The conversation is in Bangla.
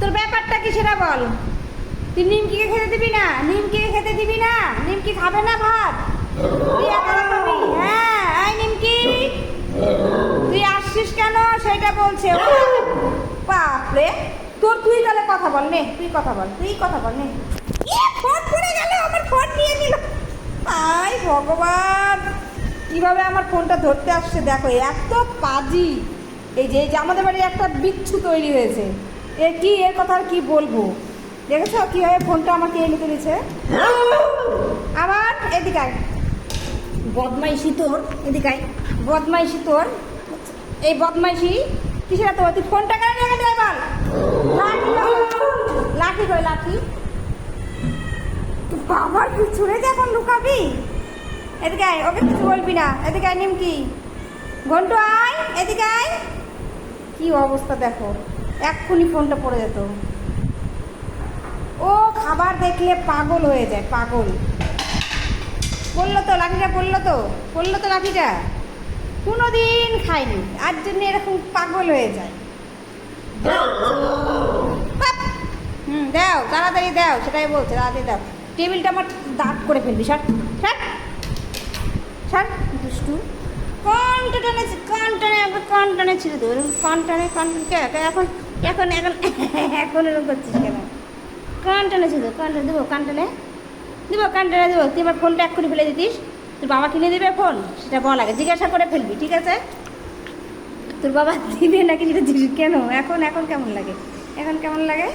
তোর ব্যাপারটা কি সেটা বল। তুই নিমকিকে খেতে দিবি না? নিমকিকে খেতে দিবি না? নিমকি খাবে না ভাত? তুই একা খাবি? হ্যাঁ আই নিমকি। তুই আসছিস কেন? সেটা বলছে বাপরে তোর তুই তাহলে কথা বল নে তুই কথা বল তুই কথা বল নে। ইয়ে, ফোন পড়ে গেল আমার ফোন নিয়ে নিল। আই ভগবান। কীভাবে আমার ফোনটা ধরতে আসছে দেখো এত পাজি। এই যে এই আমাদের বাড়ি একটা বিচ্ছু তৈরি হয়েছে। এ কি, এর কথা আর কি বলব? দেখেছ কীভাবে ফোনটা আমাকে এনে তুলেছে? আবার এদিকে আয়। বদমাইশি তোর, এদিকে আয়। বদমাইশি তোর, এই বদমাইশি কিসের তো তুই ফোনটা কেন গেলি এবার? লাঠি কই? লাঠি? তুই বাবার পিছনে যে এখন লুকাবি? এদিকে ওকে কিছু বলবি না। এদিকে আয়, নিমকি। ঘন্টু আয়, এদিকে আয়। কি অবস্থা দেখো। এক্ষুনি ফোনটা পড়ে যেত ও খাবার দেখলে পাগল হয়ে যায়, পাগল। বলল তো লাঠিটা, বলল তো বলল তো লাঠিটা। কোনো দিন খাইনি, আর জন্য এরকম পাগল হয়ে যায়! হুম, দাও, তাড়াতাড়ি দাও, সেটাই বলছে, তাড়াতাড়ি দাও। টেবিলটা আমার দাঁত করে ফেলবি, সর সর। সর, দুষ্টু। টানে কান টানে কান টানে ছিঁড়ে দেবো। এরকম কান টানে, কান এখন এখন এখন এখন এরকম করছিস কেন? কান টানে ছিল কান টানে, দেবো, কান টানে, দেবো, কান টানে, দেবো। তুই আমার ফোনটা এক্ষুনি ফেলে দিতিস। তোর বাবা কিনে দেবে ফোন? সেটা বল আগে, জিজ্ঞাসা করে ফেলবি, ঠিক আছে? তোর বাবা দিবে নাকি সেটা কেন? এখন এখন কেমন লাগে? এখন কেমন লাগে?